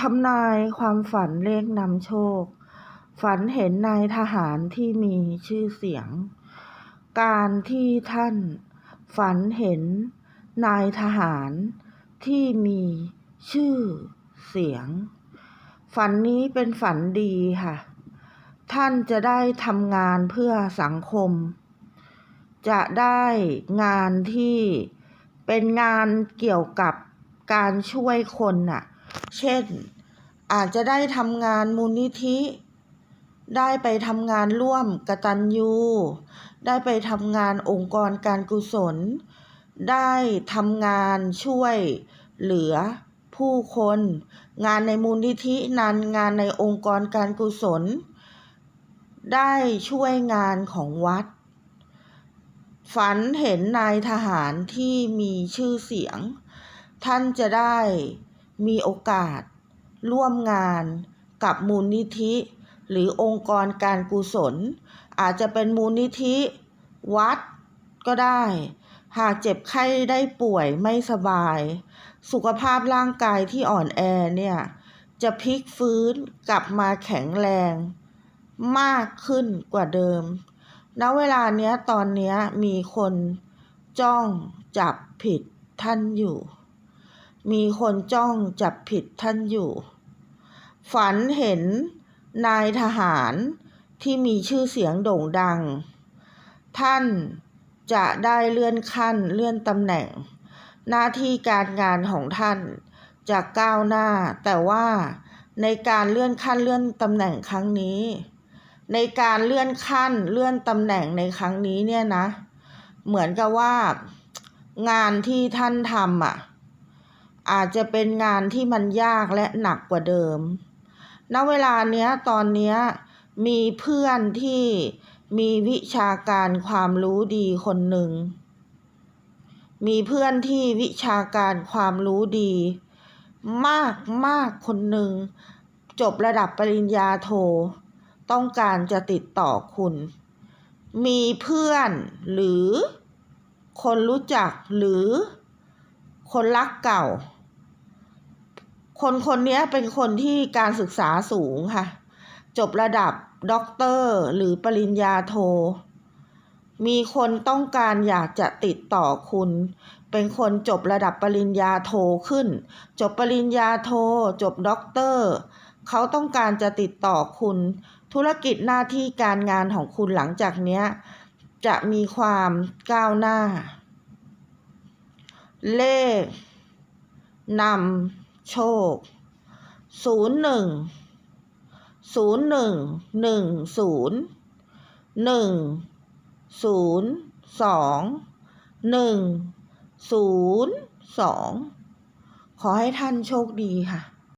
ทำนายความฝันเลขนำโชค ฝันเห็นนายทหารที่มีชื่อเสียง การที่ท่าน ฝันเห็นนายทหารที่มีชื่อเสียง ฝันนี้เป็นฝันดีค่ะ ท่านจะได้ทำงานเพื่อสังคม จะได้งานที่เป็นงานเกี่ยวกับการช่วยคนน่ะ เช่น อาจจะได้ทำงานมูลนิธิ ได้ไปทำงานร่วมกตัญญู ได้ไปทำงานองค์กรการกุศล ได้ทำงานช่วยเหลือผู้คน งานในมูลนิธินันงานในองค์กรการกุศล ได้ช่วยงานของวัด ฝันเห็นนายทหารที่มีชื่อเสียง ท่านจะได้ มีโอกาส ร่วมงานกับมูลนิธิ หรือองค์กรการกุศล อาจจะเป็นมูลนิธิ วัดก็ได้ หากเจ็บไข้ได้ป่วยไม่สบาย สุขภาพร่างกายที่อ่อนแอเนี่ย จะพลิกฟื้นกลับมาแข็งแรง มากขึ้นกว่าเดิมณเวลาเนี้ยตอนเนี้ยมีคนจ้องจับผิดท่านอยู่ มีคนจ้องจับผิดท่านอยู่ ฝันเห็นนายทหารที่มีชื่อเสียงโด่งดัง ท่านจะได้เลื่อนขั้นเลื่อนตำแหน่ง หน้าที่การงานของท่านจะก้าวหน้า แต่ว่าในการเลื่อนขั้นเลื่อนตำแหน่งครั้งนี้ ในการเลื่อนขั้นเลื่อนตำแหน่งในครั้งนี้เนี่ยนะ เหมือนกับว่างานที่ท่านทำอะ อาจจะเป็นงานที่มันยากและหนักกว่าเดิม ณ เวลาเนี้ยตอนเนี้ยมีเพื่อนที่มีวิชาการความรู้ดีคนหนึ่ง มีเพื่อนที่วิชาการความรู้ดี มากมากคนหนึ่ง จบระดับปริญญาโท ต้องการจะติดต่อคุณ มีเพื่อนหรือคนรู้จักหรือคนรักเก่า คนคนนี้เป็นคนที่การศึกษาสูงค่ะ จบระดับด็อกเตอร์หรือปริญญาโท มีคนต้องการอยากจะติดต่อคุณ เป็นคนจบระดับปริญญาโทขึ้น จบปริญญาโท จบด็อกเตอร์ เขาต้องการจะติดต่อคุณ ธุรกิจหน้าที่การงานของคุณหลังจากเนี้ยจะมีความก้าวหน้า เลขนำ โชคศูนย์หนึ่งศูนย์หนึ่งหนึ่งศูนย์หนึ่งศูนย์สองหนึ่งศูนย์สองขอให้ท่านโชคดีค่ะ